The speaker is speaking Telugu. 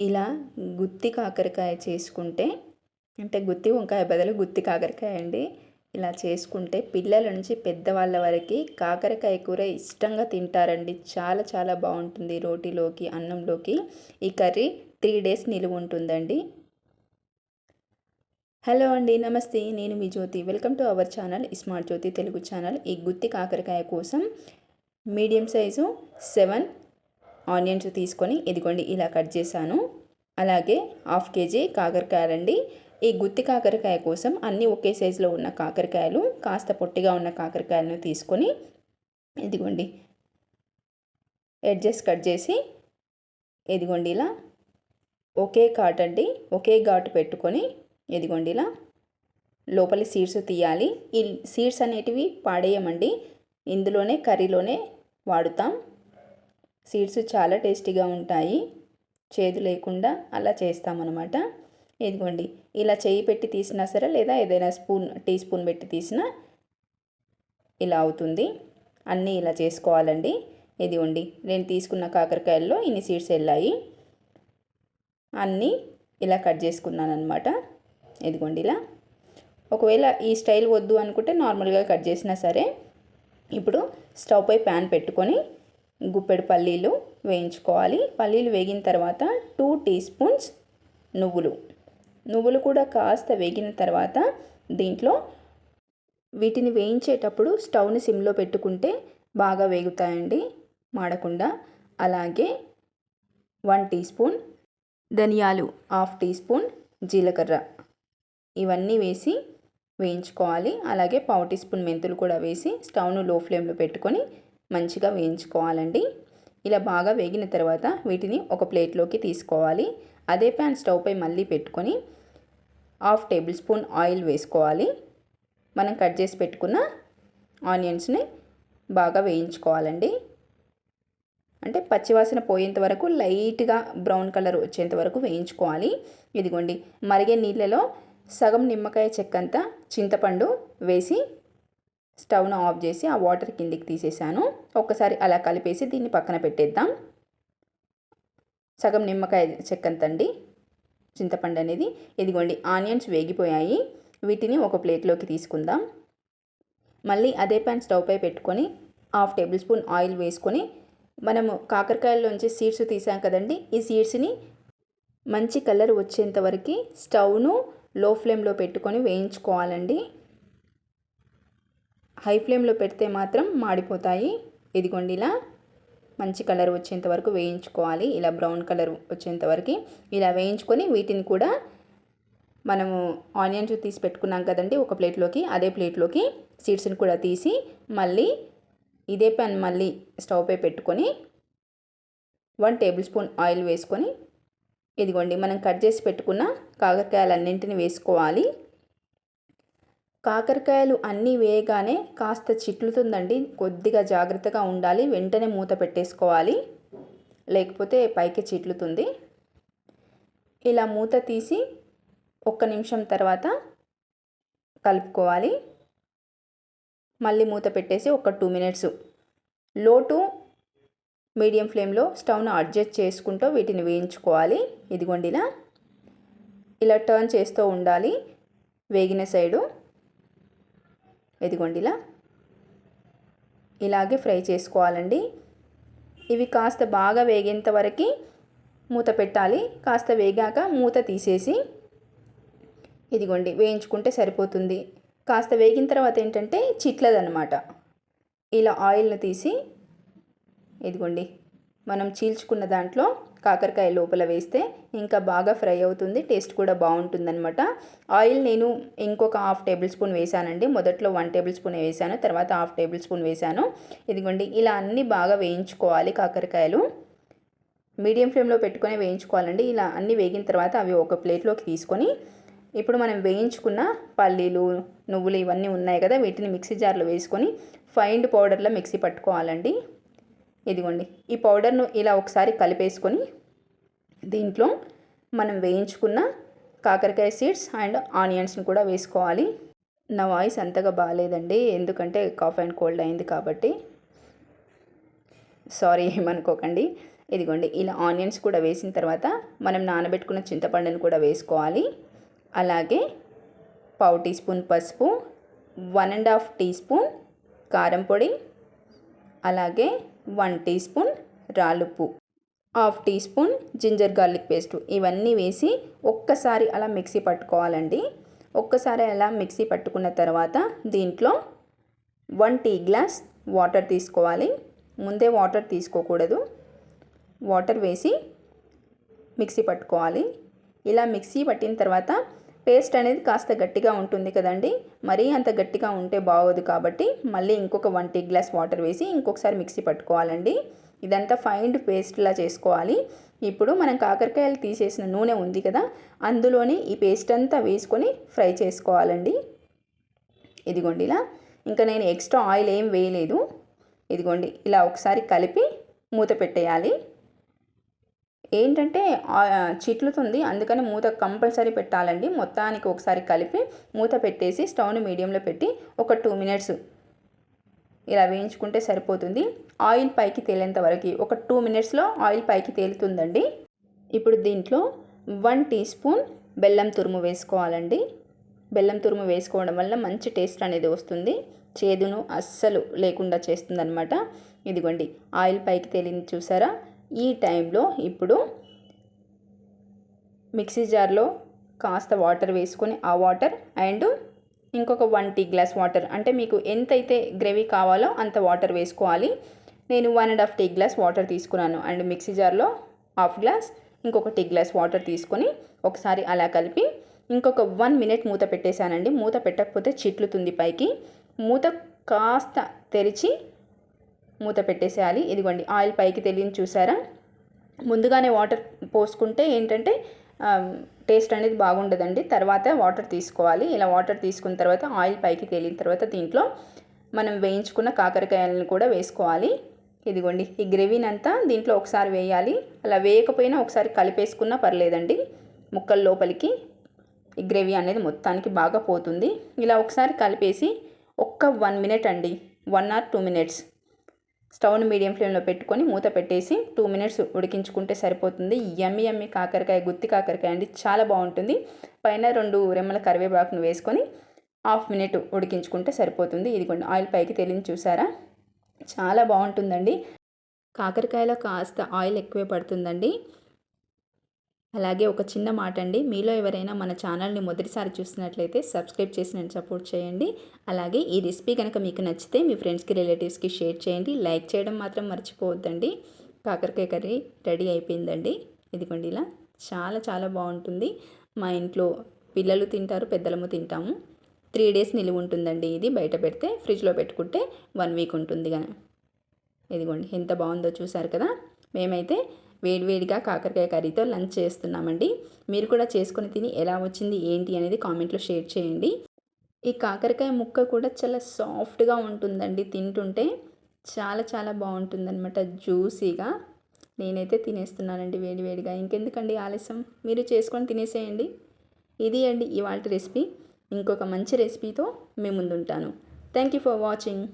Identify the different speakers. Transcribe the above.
Speaker 1: ఇలా గుత్తి కాకరకాయ చేసుకుంటే అంటే గుత్తి వంకాయ బదులు గుత్తి కాకరకాయ అండి. ఇలా చేసుకుంటే పిల్లల నుంచి పెద్దవాళ్ళ వరకు కాకరకాయ కూర ఇష్టంగా తింటారండి. చాలా చాలా బాగుంటుంది రోటీలోకి అన్నంలోకి. ఈ కర్రీ త్రీ డేస్ నిలువ ఉంటుందండి. హలో అండి నమస్తే. నేను మీ Jyothi. Welcome to our channel smart Jyothi Telugu channel. ఈ గుత్తి కాకరకాయ కోసం మీడియం సైజు సెవెన్ ఆనియన్స్ తీసుకొని ఇదిగోండి ఇలా కట్ చేశాను. అలాగే హాఫ్ కేజీ కాకరకాయలండి. ఈ గుత్తి కాకరకాయ కోసం అన్నీ ఒకే సైజులో ఉన్న కాకరకాయలు కాస్త పొట్టిగా ఉన్న కాకరకాయలను తీసుకొని ఇదిగోండి ఎడ్జెస్ కట్ చేసి ఇదిగోండి ఇలా ఒకే ఘాట్ అండి ఒకే ఘాటు పెట్టుకొని ఇదిగోండి ఇలా లోపలి సీడ్స్ తీయాలి. ఈ సీడ్స్ అనేటివి పాడేయమండి. ఇందులోనే కర్రీలోనే వాడుతాం. సీడ్స్ చాలా టేస్టీగా ఉంటాయి. చేదు లేకుండా అలా చేస్తామన్నమాట. ఇదిగోండి ఇలా చేయి పెట్టి తీసినా సరే లేదా ఏదైనా స్పూన్ టీ స్పూన్ పెట్టి తీసినా ఇలా అవుతుంది. అన్నీ ఇలా చేసుకోవాలండి. ఇదిగోండి నేను తీసుకున్న కాకరకాయల్లో ఇన్ని సీడ్స్ వెళ్ళాయి. అన్నీ ఇలా కట్ చేసుకున్నాను అనమాట ఇదిగోండి ఇలా. ఒకవేళ ఈ స్టైల్ వద్దు అనుకుంటే నార్మల్గా కట్ చేసినా సరే ఇప్పుడు స్టవ్ పై ప్యాన్ పెట్టుకొని గుప్పెడు పల్లీలు వేయించుకోవాలి. పల్లీలు వేగిన తర్వాత టూ టీ స్పూన్స్ నువ్వులు. నువ్వులు కూడా కాస్త వేగిన తర్వాత దీంట్లో వీటిని వేయించేటప్పుడు స్టవ్ని సిమ్లో పెట్టుకుంటే బాగా వేగుతాయండి మాడకుండా. అలాగే వన్ టీ స్పూన్ ధనియాలు హాఫ్ టీ స్పూన్ జీలకర్ర. ఇవన్నీ వేసి వేయించుకోవాలి. అలాగే పావు టీ స్పూన్ మెంతులు కూడా వేసి స్టవ్ను లో ఫ్లేమ్లో పెట్టుకొని మంచిగా వేయించుకోవాలండి. ఇలా బాగా వేగిన తర్వాత వీటిని ఒక ప్లేట్లోకి తీసుకోవాలి. అదే ప్యాన్ స్టవ్పై మళ్ళీ పెట్టుకొని హాఫ్ టేబుల్ స్పూన్ ఆయిల్ వేసుకోవాలి. మనం కట్ చేసి పెట్టుకున్న ఆనియన్స్ని బాగా వేయించుకోవాలండి. అంటే పచ్చివాసన పోయేంత వరకు లైట్గా బ్రౌన్ కలర్ వచ్చేంత వరకు వేయించుకోవాలి. ఇదిగోండి మరిగే నీళ్ళలో సగం నిమ్మకాయ చెక్కంతా చింతపండు వేసి స్టవ్ను ఆఫ్ చేసి ఆ వాటర్ కిందికి తీసేసాను. ఒక్కసారి అలా కలిపేసి దీన్ని పక్కన పెట్టేద్దాం. సగం నిమ్మకాయ చెక్కంతండి చింతపండు అనేది. ఇదిగోండి ఆనియన్స్ వేగిపోయాయి. వీటిని ఒక ప్లేట్లోకి తీసుకుందాం. మళ్ళీ అదే ప్యాన్ స్టవ్ పై పెట్టుకొని హాఫ్ టేబుల్ స్పూన్ ఆయిల్ వేసుకొని మనము కాకరకాయల్లోంచి సీడ్స్ తీసాం కదండి ఈ సీడ్స్ని మంచి కలర్ వచ్చేంత వరకు స్టవ్ను లో ఫ్లేమ్లో పెట్టుకొని వేయించుకోవాలండి. హై ఫ్లేమ్లో పెడితే మాత్రం మాడిపోతాయి. ఇదిగోండి ఇలా మంచి కలర్ వచ్చేంత వరకు వేయించుకోవాలి. ఇలా బ్రౌన్ కలర్ వచ్చేంత వరకు ఇలా వేయించుకొని వీటిని కూడా మనము ఆనియన్స్ తీసి పెట్టుకున్నాం కదండి ఒక ప్లేట్లోకి అదే ప్లేట్లోకి సీడ్స్ని కూడా తీసి మళ్ళీ ఇదే ప్యాన్ మళ్ళీ స్టవ్ పై పెట్టుకొని వన్ టేబుల్ స్పూన్ ఆయిల్ వేసుకొని ఇదిగోండి మనం కట్ చేసి పెట్టుకున్న కాకరకాయలన్నింటిని వేసుకోవాలి. కాకరకాయలు అన్నీ వేయగానే కాస్త చిట్లుతుందండి. కొద్దిగా జాగ్రత్తగా ఉండాలి. వెంటనే మూత పెట్టేసుకోవాలి. లేకపోతే పైకి చిట్లుతుంది. ఇలా మూత తీసి ఒక్క నిమిషం తర్వాత కలుపుకోవాలి. మళ్ళీ మూత పెట్టేసి ఒక two minutes. Low to medium ఫ్లేమ్లో స్టవ్ను అడ్జస్ట్ చేసుకుంటూ వీటిని వేయించుకోవాలి. ఇదిగోండి ఇలా టర్న్ చేస్తూ ఉండాలి. వేగిన సైడు. ఇదిగోండి ఇలా. ఇలాగే ఫ్రై చేసుకోవాలండి. ఇవి కాస్త బాగా వేగేంత వరకు మూత పెట్టాలి. కాస్త వేగాక మూత తీసేసి ఇదిగోండి వేయించుకుంటే సరిపోతుంది. కాస్త వేగిన తర్వాత ఏంటంటే చిట్లదనమాట ఇలా ఆయిల్ని తీసి ఇదిగోండి మనం చీల్చుకున్న దాంట్లో కాకరకాయ లోపల వేస్తే ఇంకా బాగా ఫ్రై అవుతుంది టేస్ట్ కూడా బాగుంటుందన్నమాట. ఆయిల్ నేను ఇంకొక హాఫ్ టేబుల్ స్పూన్ వేసానండి. మొదట్లో వన్ టేబుల్ స్పూన్ వేసాను తర్వాత హాఫ్ టేబుల్ స్పూన్ వేసాను. ఇదిగోండి ఇలా అన్నీ బాగా వేయించుకోవాలి కాకరకాయలు. మీడియం ఫ్లేమ్లో పెట్టుకొని వేయించుకోవాలండి. ఇలా అన్నీ వేగిన తర్వాత అవి ఒక ప్లేట్లోకి తీసుకొని ఇప్పుడు మనం వేయించుకున్న పల్లీలు నువ్వులు ఇవన్నీ ఉన్నాయి కదా వీటిని మిక్సీ జార్లో వేసుకొని ఫైండ్ పౌడర్లో మిక్సీ పట్టుకోవాలండి. ఇదిగోండి ఈ పౌడర్ను ఇలా ఒకసారి కలిపేసుకొని దీంట్లో మనం వేయించుకున్న కాకరకాయ సీడ్స్ అండ్ ఆనియన్స్ని కూడా వేసుకోవాలి. నా వాయిస్ అంతగా బాగాలేదండి ఎందుకంటే కాఫ్ అండ్ కోల్డ్ అయింది కాబట్టి. సారీ ఏమనుకోకండి. ఇదిగోండి ఇలా ఆనియన్స్ కూడా వేసిన తర్వాత మనం నానబెట్టుకున్న చింతపండును కూడా వేసుకోవాలి. అలాగే పావు టీ స్పూన్ పసుపు one and half teaspoon కారం పొడి అలాగే one teaspoon రాలుప్పు half teaspoon ginger garlic paste. ఇవన్నీ వేసి ఒక్కసారి అలా మిక్సీ పట్టుకోవాలండి. ఒక్కసారి అలా మిక్సీ పట్టుకున్న తర్వాత దీంట్లో వన్ టీ గ్లాస్ వాటర్ తీసుకోవాలి. ముందే వాటర్ తీసుకోకూడదు. వాటర్ వేసి మిక్సీ పట్టుకోవాలి. ఇలా మిక్సీ పట్టిన తర్వాత పేస్ట్ అనేది కాస్త గట్టిగా ఉంటుంది కదండి. మరీ అంత గట్టిగా ఉంటే బాగోదు కాబట్టి మళ్ళీ ఇంకొక వన్ టీ గ్లాస్ వాటర్ వేసి ఇంకొకసారి మిక్సీ పట్టుకోవాలండి. ఇదంతా ఫైండ్ పేస్ట్లా చేసుకోవాలి. ఇప్పుడు మనం కాకరకాయలు తీసేసిన నూనె ఉంది కదా అందులోనే ఈ పేస్ట్ అంతా వేసుకొని ఫ్రై చేసుకోవాలండి. ఇదిగోండి ఇలా. ఇంకా నేను ఎక్స్ట్రా ఆయిల్ ఏం వేయలేదు. ఇదిగోండి ఇలా ఒకసారి కలిపి మూత పెట్టేయాలి. ఏంటంటే చిట్లుతుంది అందుకని మూత కంపల్సరీ పెట్టాలండి. మొత్తానికి ఒకసారి కలిపి మూత పెట్టేసి స్టవ్ని మీడియంలో పెట్టి ఒక టూ మినిట్స్ ఇలా వేయించుకుంటే సరిపోతుంది. ఆయిల్ పైకి తేలేంత వరకు ఒక టూ మినిట్స్లో ఆయిల్ పైకి తేలుతుందండి. ఇప్పుడు దీంట్లో వన్ టీ స్పూన్ బెల్లం తురుము వేసుకోవాలండి. బెల్లం తురుము వేసుకోవడం వల్ల మంచి టేస్ట్ అనేది వస్తుంది. చేదును అస్సలు లేకుండా చేస్తుందనమాట ఇదిగోండి ఆయిల్ పైకి తేలింది చూసారా? ఈ టైంలో ఇప్పుడు మిక్సీ జార్లో కాస్త వాటర్ వేసుకొని ఆ వాటర్ అండ్ ఇంకొక వన్ టీ గ్లాస్ వాటర్ అంటే మీకు ఎంతైతే గ్రేవీ కావాలో అంత వాటర్ వేసుకోవాలి. నేను one and half tea glass water తీసుకున్నాను. అండ్ మిక్సీ జార్లో హాఫ్ గ్లాస్ ఇంకొక టీ గ్లాస్ వాటర్ తీసుకొని ఒకసారి అలా కలిపి ఇంకొక వన్ మినిట్ మూత పెట్టేశానండి. మూత పెట్టకపోతే చిట్లుతుంది పైకి. మూత కాస్త తెరిచి మూత పెట్టేసేయాలి. ఇదిగోండి ఆయిల్ పైకి తెలియని చూసారా? ముందుగానే వాటర్ పోసుకుంటే ఏంటంటే టేస్ట్ అనేది బాగుండదండి. తర్వాత వాటర్ తీసుకోవాలి. ఇలా వాటర్ తీసుకున్న తర్వాత ఆయిల్ పైకి తేలిన తర్వాత దీంట్లో మనం వేయించుకున్న కాకరకాయలను కూడా వేసుకోవాలి. ఇదిగోండి ఈ గ్రేవీనంతా దీంట్లో ఒకసారి వేయాలి. అలా వేయకపోయినా ఒకసారి కలిపేసుకున్నా పర్లేదండి. ముక్కల లోపలికి ఈ గ్రేవీ అనేది మొత్తానికి బాగా పోతుంది. ఇలా ఒకసారి కలిపేసి ఒక్క వన్ మినిట్ అండి. One or two minutes. స్టవ్ని మీడియం ఫ్లేమ్లో పెట్టుకొని మూత పెట్టేసి టూ మినిట్స్ ఉడికించుకుంటే సరిపోతుంది. ఎమ్మి ఎమ్మి కాకరకాయ గుత్తి కాకరకాయ అండి. చాలా బాగుంటుంది. పైన రెండు రెమ్మల కరివేపాకును వేసుకొని హాఫ్ మినిట్ ఉడికించుకుంటే సరిపోతుంది. ఇదిగోండి ఆయిల్ పైకి తెలియని చూసారా? చాలా బాగుంటుందండి. కాకరకాయలో కాస్త ఆయిల్ ఎక్కువే పడుతుందండి. అలాగే ఒక చిన్న మాట అండి మీలో ఎవరైనా మన ఛానల్ని మొదటిసారి చూసినట్లయితే సబ్స్క్రైబ్ చేసి నన్ను సపోర్ట్ చేయండి. అలాగే ఈ రెసిపీ కనుక మీకు నచ్చితే మీ ఫ్రెండ్స్కి రిలేటివ్స్కి షేర్ చేయండి. లైక్ చేయడం మాత్రం మర్చిపోవద్దండి. కాకరకాయ కర్రీ రెడీ అయిపోయిందండి. ఇదిగోండి ఇలా. చాలా చాలా బాగుంటుంది. మా ఇంట్లో పిల్లలు తింటారు పెద్దలము తింటాము. త్రీ డేస్ నిలువ ఉంటుందండి ఇది. బయట పెడితే ఫ్రిడ్జ్లో పెట్టుకుంటే వన్ వీక్ ఉంటుంది కానీ ఇదిగోండి. ఎంత బాగుందో చూసారు కదా? మేమైతే వేడివేడిగా కాకరకాయ కర్రీతో లంచ్ చేస్తున్నామండి. మీరు కూడా చేసుకొని తిని ఎలా వచ్చింది ఏంటి అనేది కామెంట్లో షేర్ చేయండి. ఈ కాకరకాయ ముక్క కూడా చాలా సాఫ్ట్గా ఉంటుందండి తింటుంటే. చాలా చాలా బాగుంటుందన్నమాట జ్యూసీగా. నేనైతే తినేస్తున్నానండి వేడివేడిగా. ఇంకెందుకండి ఆలస్యం? మీరు చేసుకొని తినేసేయండి. ఇది అండి ఇవాళ రెసిపీ. ఇంకొక మంచి రెసిపీతో మీ ముందుంటాను. Thank you for watching.